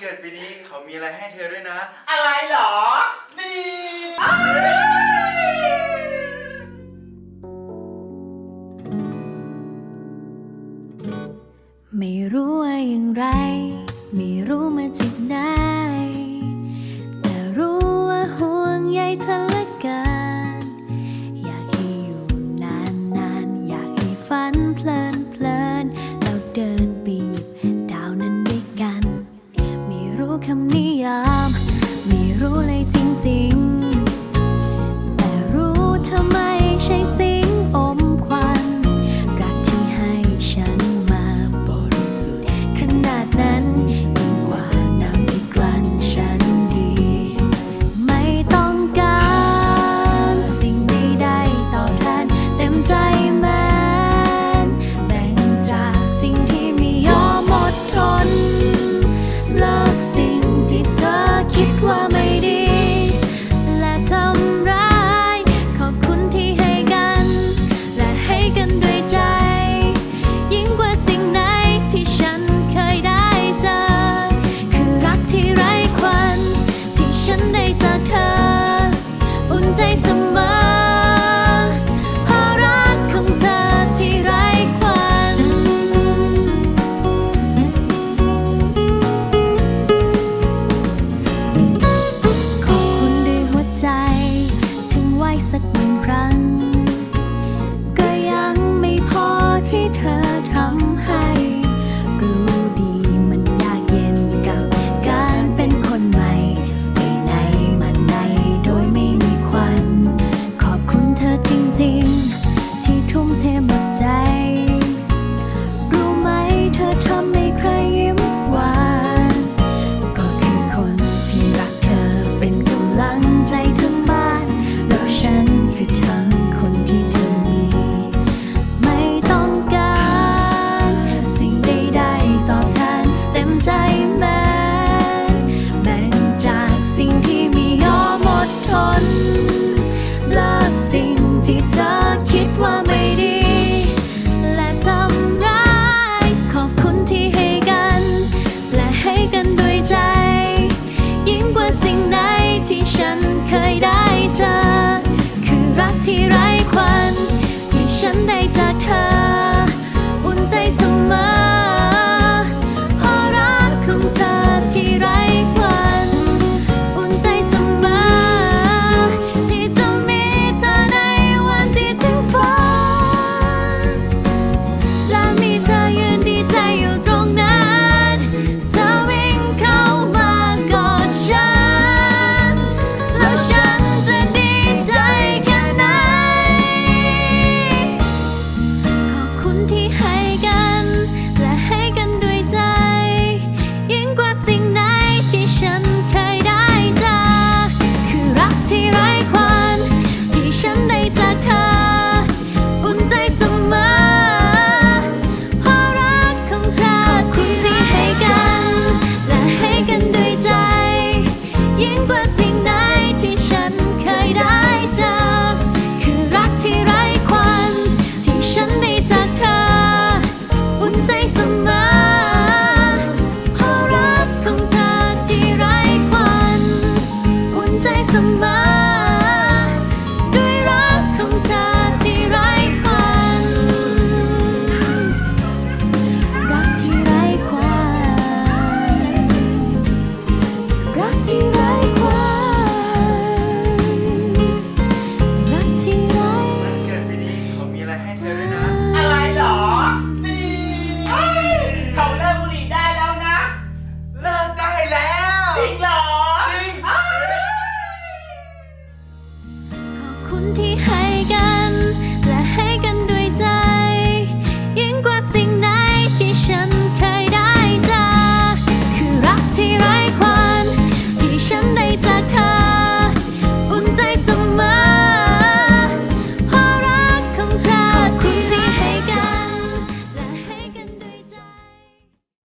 เกิดปีนี้เขามีอะไรให้เธอด้วยนะ อะไรเหรอ นี่ ไม่รู้ว่าอย่างไร ไม่รู้มาจากไหน แบ่งจากสิ่งที่ม่ยอมอดทนเลิกสิ่งที่เธอคิดว่า ที่ไร้ควันที่ฉันได้ hand here rin ha.